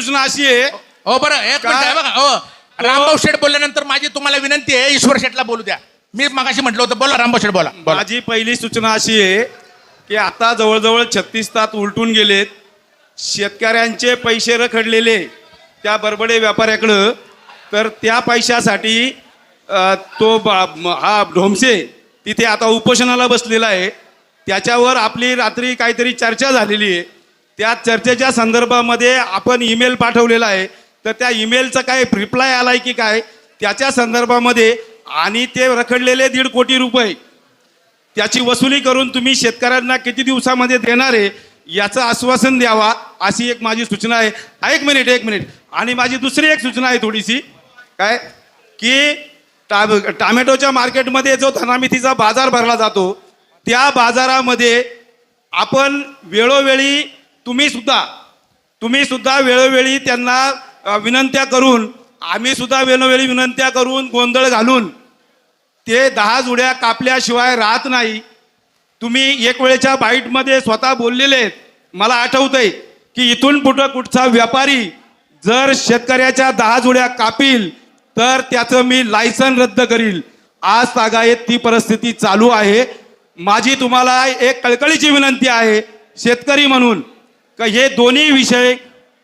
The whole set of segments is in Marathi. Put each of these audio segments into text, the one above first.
सूचना अशी आहे. हो बरं एक? मिनिट आहे बघा हो. रामभाऊ शेठ बोलल्यानंतर माझी तुम्हाला विनंती आहे ईश्वर शेठला बोलू द्या. मी मगाशी म्हटलं होतं बोला रामभाऊ शेठ बोला बोला. माझी पहिली सूचना अशी आहे की आता जवळजवळ छत्तीस तास उलटून गेलेत. शेतकऱ्यांचे पैसे रखडलेले त्या बरबडे व्यापाऱ्याकडं. तर त्या पैशासाठी अ, तो बा- म- हा ढोमसे तिथे आता उपोषणाला बसलेला आहे. त्याच्यावर आपली रात्री काहीतरी चर्चा झालेली आहे. त्या चर्चेच्या संदर्भामध्ये आपण ईमेल पाठवलेला आहे. तर त्या ईमेलचा काय रिप्लाय आलाय की काय? त्याच्या संदर्भामध्ये आणि ते रखडलेले दीड कोटी रुपये त्याची वसुली करून तुम्ही शेतकऱ्यांना किती दिवसामध्ये देणार आहे याचं आश्वासन द्यावा अशी एक माझी सूचना आहे. एक मिनिट एक मिनिट आणि माझी दुसरी एक सूचना आहे थोडीशी. काय? की टा टामॅटोच्या मार्केटमध्ये जो धनामितीचा बाजार भरला जातो त्या बाजारामध्ये आपण वेळोवेळी तुम्ही सुद्धा तुम्ही सुद्धा वेळोवेळी त्यांना विनंत्या करून आम्ही सुद्धा वेळोवेळी विनंत्या करून गोंधळ घालून ते दहा जुड्या कापल्याशिवाय राहत नाही. तुम्ही एक वेळेच्या बाईटमध्ये स्वतः बोललेले आहेत. मला आठवतंय की इथून कुठं कुठचा व्यापारी जर शेतकऱ्याच्या दहा जुड्या कापील तर त्याचं मी लायसन रद्द करील. आज तागायत ती परिस्थिती चालू आहे. माझी तुम्हाला एक कळकळीची विनंती आहे. शेतकरी म्हणून का हे दोन्ही विषय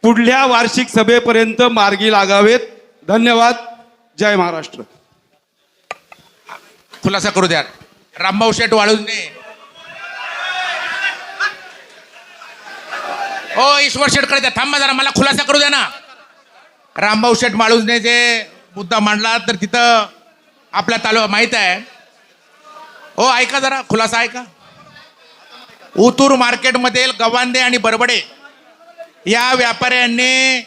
पुढल्या वार्षिक सभेपर्यंत मार्गी लागावेत. धन्यवाद. जय महाराष्ट्र. खुलासा करू द्या. रामभाऊ शेठ वाळूंने हो ईश्वर शेटकडे द्या. थांबा जरा मला खुलासा करू द्या ना. रामभाऊ शेठ माळूजने जे मुद्दा मांडला तर तिथं आपल्या तालुका माहीत आहे. हो ऐका जरा खुलासा ऐका. उतूर मार्केटमधील गवांदे आणि बरबडे या व्यापाऱ्यांनी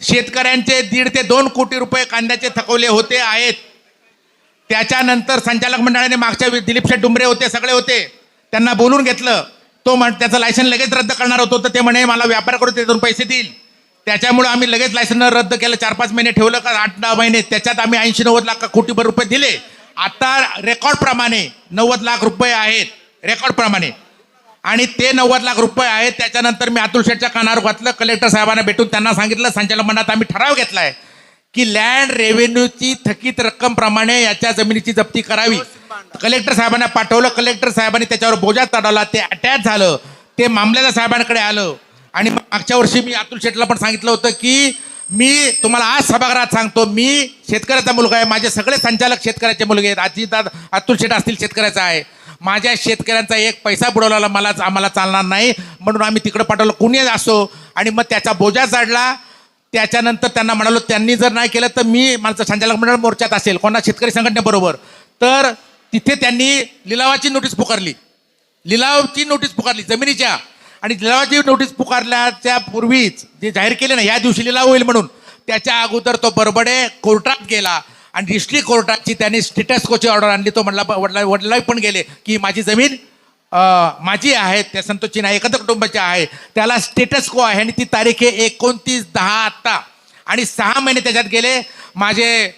शेतकऱ्यांचे दीड ते दोन कोटी रुपये कांद्याचे थकवले होते आहेत. त्याच्यानंतर संचालक मंडळाने मागच्या दिलीप शेठ डुंबरे होते सगळे होते. त्यांना बोलून घेतलं. तो म्हण त्याचं लायसन लगेच रद्द करणार होतो तर ते म्हणे मला व्यापार करू त्यातून पैसे देईल. त्याच्यामुळे आम्ही लगेच लायसन रद्द केलं. चार पाच महिने ठेवलं का आठ दहा महिने. त्याच्यात आम्ही ऐंशी नव्वद लाख कोटीभर रुपये दिले. आता रेकॉर्डप्रमाणे नव्वद लाख रुपये आहेत. रेकॉर्डप्रमाणे आणि ते नव्वद लाख रुपये आहेत त्याच्यानंतर मी अतुल शेठच्या कानावर घातलं कलेक्टर साहेबांना भेटून त्यांना सांगितलं संचालक मंडळात आम्ही ठराव घेतलाय की लँड रेव्हेन्यूची थकीत रक्कम प्रमाणे याच्या जमिनीची जप्ती करावी. कलेक्टर साहेबांना पाठवलं कलेक्टर साहेबांनी त्याच्यावर बोजा चढवला ते अटॅच झालं ते मामलेदार साहेबांकडे आलं. आणि मागच्या वर्षी मी अतुल शेठला पण सांगितलं होतं की मी तुम्हाला आज सभागृहात सांगतो मी शेतकऱ्याचा मुलगा आहे माझे सगळे संचालक शेतकऱ्याचे मुलगे आहेत अजित अतुल शेठ असतील शेतकऱ्याचा आहे. माझ्या शेतकऱ्यांचा एक पैसा बुडवला मलाच आम्हाला चालणार नाही. म्हणून आम्ही तिकडं पाठवलं. कुणी असो. आणि मग त्याचा बोजा चढला त्याच्यानंतर त्यांना म्हणालो त्यांनी जर नाही केलं तर मी माझं संचालक मंडळ मोर्चात असेल. कोणा शेतकरी संघटनेबरोबर तर तिथे त्यांनी लिलावाची नोटीस पुकारली. लिलावची नोटीस पुकारली जमिनीच्या. आणि लिलावाची नोटीस पुकारल्याच्या पूर्वीच जे जाहीर केले ना या दिवशी लिलाव होईल म्हणून त्याच्या अगोदर तो बरबडे कोर्टात गेला. आणि डिस्ट्रिक्ट कोर्टाची त्यांनी स्टेटस कोची ऑर्डर आणली. तो म्हणला वडला वडिला पण गेले की माझी जमीन माझी आहे त्या संतोषची नाही एकत्र कुटुंबाची आहे. त्याला स्टेटस को आहे आणि ती तारीख आहे एकोणतीस दहा आत्ता आणि सहा महिने त्याच्यात गेले. माझे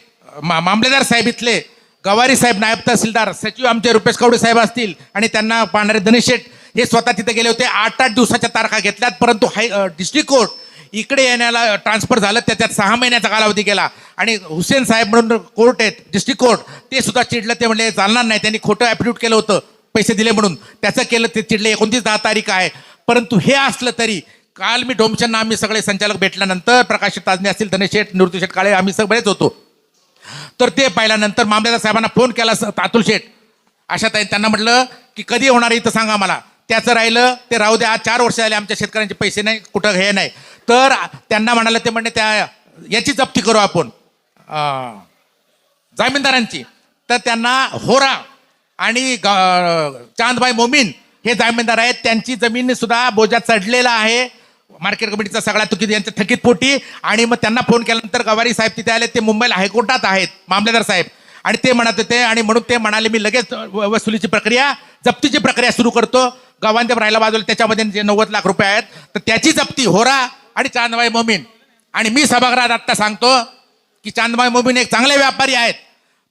मा- मामलेदार साहेब इथले गवारी साहेब नायब तहसीलदार सचिव आमचे रुपेश कवडे साहेब असतील आणि त्यांना पाहणारे धनेश शेठ हे स्वतः तिथे गेले होते. आठ आठ दिवसाच्या तारखा घेतल्यात परंतु हाय डिस्ट्रिक्ट कोर्ट इकडे येण्याला ट्रान्सफर झालं त्याच्यात सहा महिन्याचा कालावधी गेला. आणि हुसेन साहेब म्हणून कोर्ट आहेत डिस्ट्रिक्ट कोर्ट ते सुद्धा चिडलं ते म्हणले चालणार नाही. त्यांनी खोटं ॲप्रिट्यूट केलं होतं पैसे दिले म्हणून. त्याचं केलं ते चिडले एकोणतीस दहा तारीख आहे. परंतु हे असलं तरी काल मी डोमच्यांना आम्ही सगळे संचालक भेटल्यानंतर प्रकाश ताजने असतील धनेश शेठ निवृत्ती शेठ काळे आम्ही सगळेच होतो. तर ते पाहिल्यानंतर मामलेदार साहेबांना फोन केला स- अतुल शेठ. अशा ताई त्यांना म्हटलं की कधी होणार इथं सांगा मला. त्याचं राहिलं ते राहू द्या आज चार वर्ष झाले आमच्या शेतकऱ्यांचे पैसे नाही कुठं हे नाही. तर त्यांना म्हणाले ते म्हणणे त्या याची जप्ती करू आपण. जामीनदारांची. तर त्यांना होरा आणि ग- चांदबाई मोमीन हे जामीनदार आहेत. त्यांची जमीन सुद्धा बोजात चढलेला आहे. मार्केट कमिटीचा सगळा तुकीत यांच्या थकीत पोटी. आणि मग त्यांना फोन केल्यानंतर गवारी साहेब तिथे आले. ते मुंबईला हायकोर्टात आहेत मामलेदार साहेब. आणि ते म्हणत होते आणि म्हणून ते म्हणाले मी लगेच व- वसुलीची प्रक्रिया जप्तीची प्रक्रिया सुरू करतो. गवांदेव राहिला बाजूला त्याच्यामध्ये जे नव्वद लाख रुपये आहेत तर त्याची जप्ती होरा आणि चांदबाई मोमीन. आणि मी सभागृहात आत्ता सांगतो की चांदबाई मोमीन एक चांगले व्यापारी आहेत.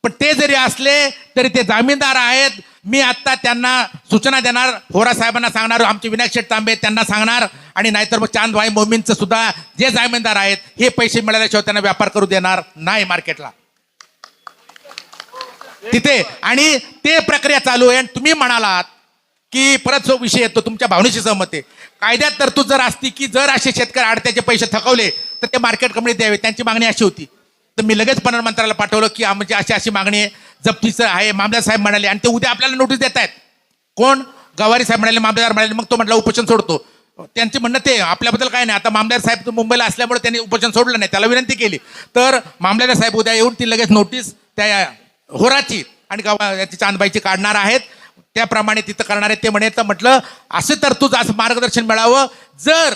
पण ते जरी असले तरी ते जामीनदार आहेत. मी आत्ता त्यांना सूचना देणार होरा साहेबांना सांगणार आमचे विनायक शेठ तांबे त्यांना सांगणार आणि नाहीतर मग चांदभाई मोमीनचं सुद्धा जे जामीनदार आहेत हे पैसे मिळाल्याशिवाय त्यांना व्यापार करू देणार नाही मार्केटला. तिथे आणि ते प्रक्रिया चालू आहे आणि तुम्ही म्हणालात की परत जो विषय येतो तुमच्या भावनेशी सहमत आहे. कायद्यात तरतूद जर असती की जर असे शेतकरी आडत्याचे पैसे थकवले तर ते मार्केट कंपनीत द्यावे. त्यांची मागणी अशी होती. तर मी लगेच पणन मंत्र्याला पाठवलं की आमची म्हणजे अशी अशी मागणी आहे. जप्तीचं आहे मामदार साहेब म्हणाले. आणि ते उद्या आपल्याला नोटीस देत आहेत. कोण? गवारी साहेब म्हणाले मामलेदार म्हणाले. मग तो म्हटलं उपोषण सोडतो. त्यांचे म्हणणं ते आपल्याबद्दल काय नाही. आता मामलेदार साहेब मुंबईला असल्यामुळे त्यांनी उपोषण सोडलं नाही. त्याला विनंती केली. तर मामलेदार साहेब उद्या येऊन ती लगेच नोटीस त्या होराची आणि गावा याची चांदबाईची काढणार आहेत. त्याप्रमाणे तिथं करणारे ते म्हणे तर म्हटलं असं तर तुझं असं मार्गदर्शन मिळावं. जर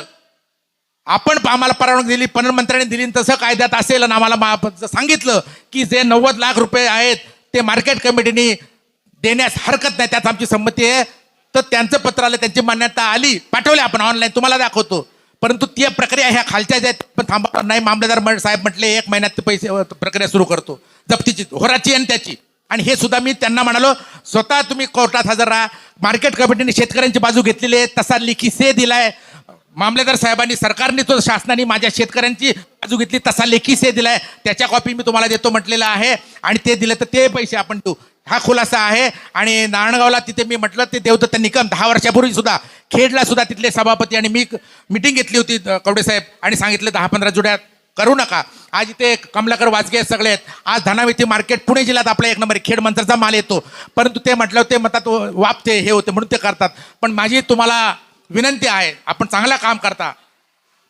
आपण आम्हाला परवानगी दिली पणन मंत्र्यांनी दिली तसं कायद्यात असेल आणि आम्हाला मा- सांगितलं की जे नव्वद लाख रुपये आहेत ते मार्केट कमिटीने देण्यास हरकत नाही त्यात आमची संमती आहे. तर त्यांचं पत्र आलं त्यांची मान्यता आली. पाठवले आपण ऑनलाईन तुम्हाला दाखवतो. परंतु ती प्रक्रिया ह्या खालच्या ज्या आहेत पण थांबा नाही मामलेदार साहेब म्हटले एक महिन्यात ते पैसे प्रक्रिया सुरू करतो. जप्तीची होराची आणि त्याची. आणि हे सुद्धा मी त्यांना म्हणालो स्वतः तुम्ही कोर्टात हजर राहा. मार्केट कमिटीने शेतकऱ्यांची बाजू घेतलेली आहे तसा लेखी से दिलाय. मामलेदार साहेबांनी सरकारने तो शासनाने माझ्या शेतकऱ्यांची बाजू घेतली तसा लेखी से दिलाय. त्याच्या कॉपी मी तुम्हाला देतो म्हटलेलं आहे आणि ते दिलं तर ते पैसे आपण देऊ. हा खुलासा आहे आणि नारायणगावला तिथे मी म्हटलं ते देवदत्त निकम दहा वर्षापूर्वी सुद्धा खेडला सुद्धा तिथले सभापती आणि मी मिटिंग घेतली होती कवडे साहेब आणि सांगितलं दहा पंधरा जुड्यात करू नका. आज इथे कमलाकर वाजगे सगळे आहेत. आज धनाविती मार्केट पुणे जिल्ह्यात आपला एक नंबर खेड मंत्रचा माल येतो. परंतु ते म्हटलं ते म्हणतात वापते हे होते म्हणून ते करतात. पण माझी तुम्हाला विनंती आहे आपण चांगलं काम करता.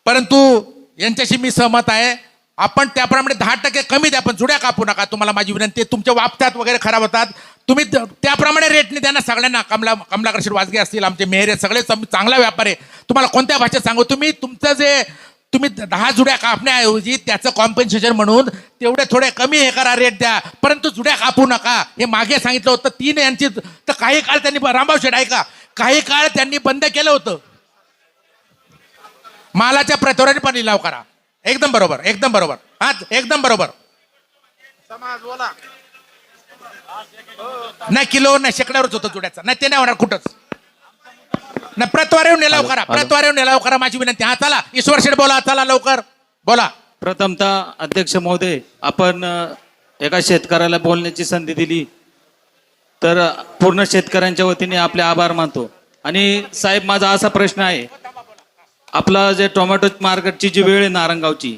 परंतु यांच्याशी मी सहमत आहे. आपण त्याप्रमाणे दहा टक्के कमी द्या पण जुड्या कापू नका. तुम्हाला माझी विनंती आहे तुमच्या वापत्यात वगैरे खराब होतात. तुम्ही त्याप्रमाणे रेटने द्या ना सगळ्यांना. कमला कमलाकर वाजगे असतील आमचे मेहरे सगळे चांगला व्यापार आहे. तुम्हाला कोणत्या भाषेत सांगू? तुम्ही तुमचं जे तुम्ही दहा जुड्या कापण्याऐवजी त्याचं कॉम्पेन्सेशन म्हणून तेवढे थोडे कमी हे करा रेट द्या. परंतु जुड्या कापू नका. हे मागे सांगितलं होतं. तीन यांची तर काही काळ त्यांनी रामभाऊ शेठ ऐका. काही काळ त्यांनी बंद केलं होतं. मालाच्या प्रतवाराने पण लिलाव करा. एकदम बरोबर एकदम बरोबर. हा एकदम बरोबर. नाही किलो नाही शेकड्यावरच होतं जुड्याचा. नाही ते नाही होणार कुठंच. नाही प्रतवार येऊन निलाव करा प्रतवार येऊन निलाव करा माझी विनंती. हा चला ईश्वर शेठ बोला चला लवकर. बोला. प्रथमतः अध्यक्ष महोदय आपण एका शेतकऱ्याला बोलण्याची संधी दिली. तर पूर्ण शेतकऱ्यांच्या वतीने आपले आभार मानतो. आणि साहेब माझा असा प्रश्न आहे. आपला जे टोमॅटो मार्केटची जी वेळ आहे नारंगावची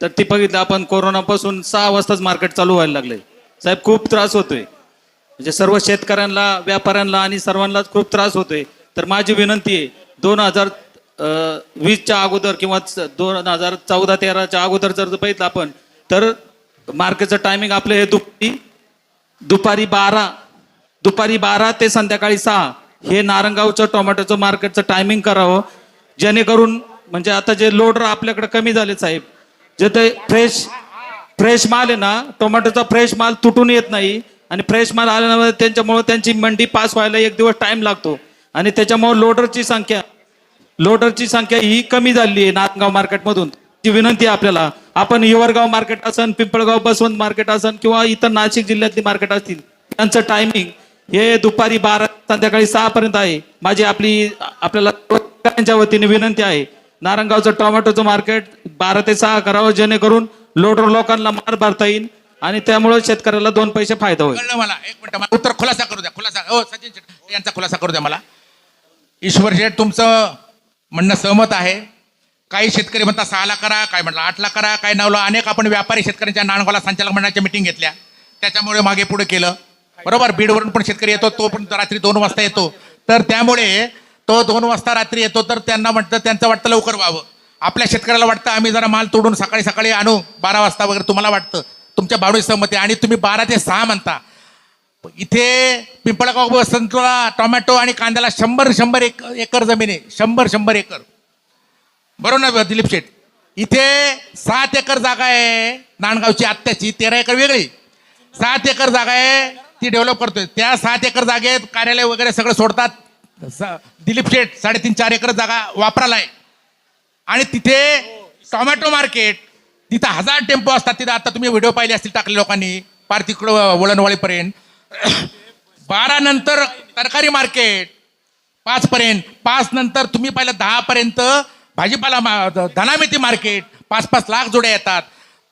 तर ती बघितलं आपण कोरोनापासून सहा वाजताच मार्केट चालू व्हायला लागलंय साहेब खूप त्रास होतोय. म्हणजे सर्व शेतकऱ्यांना व्यापाऱ्यांना आणि सर्वांनाच खूप त्रास होतोय. तर माझी विनंती आहे दोन हजार वीसच्या अगोदर किंवा च- दोन हजार चौदा तेराच्या अगोदर जर बघितलं आपण तर मार्केटचं टायमिंग आपलं हे दुपारी दुपारी बारा दुपारी बारा ते संध्याकाळी सहा हे नारंगावचं टोमॅटोचं मार्केटचं टायमिंग करावं जेणेकरून म्हणजे आता जे लोडर आपल्याकडे कमी झाले साहेब जे ते फ्रेश फ्रेश माल आहे ना टोमॅटोचा फ्रेश माल तुटून येत नाही आणि फ्रेश माल आल्यामुळे त्यांच्यामुळे त्यांची मंडी पास व्हायला एक दिवस टाइम लागतो. आणि त्याच्यामुळे लोडरची संख्या लोडरची संख्या ही कमी झाली आहे नांदगाव मार्केटमधून ती विनंती आहे आपल्याला. आपण युवरगाव मार्केट असन पिंपळगाव बसवंत मार्केट असन किंवा इतर नाशिक जिल्ह्यातली मार्केट असतील त्यांचं टायमिंग हे दुपारी बारा संध्याकाळी सहा पर्यंत आहे. माझी आपली आपल्याला वतीने विनंती आहे. नारंगावचं टोमॅटोचं मार्केट बारा ते सहा करावं जेणेकरून लोडर लोकांना मार भरता येईल आणि त्यामुळे शेतकऱ्याला दोन पैसे फायदा होईल. मला? एक मिनिट मला उत्तर खुलासा करू द्या खुलासा. हो सचिन यांचा खुलासा करू द्या मला. ईश्वर शेठ तुमचं म्हणणं सहमत आहे. काही शेतकरी म्हणता सहाला करा काय म्हटलं आठला करा काय नवला. अनेक आपण व्यापारी शेतकऱ्यांच्या नाणगावला संचालक मंडळाच्या मिटिंग घेतल्या. त्याच्यामुळे मागे पुढे केलं. बरोबर? बीडवरून पण शेतकरी येतो तो पण रात्री दोन वाजता येतो. तर त्यामुळे तो दोन वाजता रात्री येतो तर त्यांना म्हटलं त्यांचं वाटतं लवकर व्हावं. आपल्या शेतकऱ्याला वाटतं आम्ही जरा माल तोडून सकाळी सकाळी आणू बारा वाजता वगैरे तुम्हाला वाटतं. तुमच्या बावडी सहमती आणि तुम्ही बारा ते सहा म्हणता. इथे पिंपळगाव वसंतला टोमॅटो आणि कांद्याला शंभर शंभर एक एकर जमीन आहे. शंभर शंभर एकर. बरोबर ना दिलीप शेठ? इथे सात एकर जागा आहे नांदगावची आत्याची तेरा एकर वेगळी. सात एकर जागा आहे ती डेव्हलप करतोय. त्या सात एकर जागेत कार्यालय वगैरे सगळं सोडतात. स- दिलीप शेठ साडेतीन चार एकर जागा वापरायला आहे. आणि तिथे टोमॅटो मार्केट तिथं हजार टेम्पो असतात. तिथं आता तुम्ही व्हिडिओ पाहिले असतील टाकले लोकांनी. पार तिकडं वळणवाळीपर्यंत बारा नंतर तरकारी मार्केट पाच पर्यंत पाच नंतर तुम्ही पहिलं दहा पर्यंत भाजीपाला मा- धनामिती मार्केट पाच पाच लाख जोड्या येतात.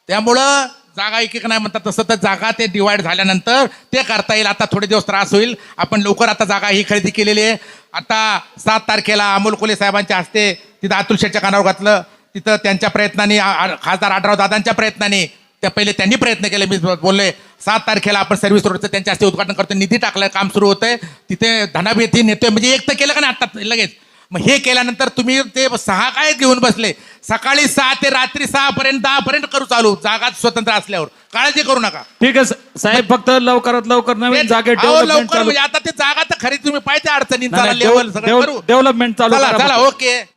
त्यामुळं जागा एक एक नाही म्हणतात तसं तर जागा ते डिवाइड झाल्यानंतर ते करता येईल. आता थोडे दिवस त्रास होईल. आपण लवकर आता जागा ही खरेदी केलेली आहे. आता सात तारखेला अमोल कोले साहेबांच्या हस्ते तिथं अतुल शेठच्या कानावर घातलं. तिथं त्यांच्या प्रयत्नाने आ- खासदार आढराव दादांच्या प्रयत्नाने त्या पहिले त्यांनी प्रयत्न केले. मी बोलले सात तारखेला आपण सर्व्हिस रोडचं त्यांच्या हस्ते उद्घाटन करतो. निधी टाकलं काम सुरू होतंय. तिथे धनाभेती नेतोय. म्हणजे एक तर केलं का नाही आता लगेच. मग हे केल्यानंतर तुम्ही ते सहा काय घेऊन बसले? सकाळी सहा ते रात्री सहा पर्यंत दहा पर्यंत करू चालू. जागा स्वतंत्र असल्यावर. काळजी करू नका. ठीक आहे साहेब फक्त लवकरात लवकर नवीन अहो, डेव्हलपमेंट लवकर चालू म्हणजे आता ते जागा तर खरी तुम्ही पाहिजे नाही, नाही, लेवल सगळं करू. डेव्हलपमेंट चालू चला करा चला फक्त. ओके.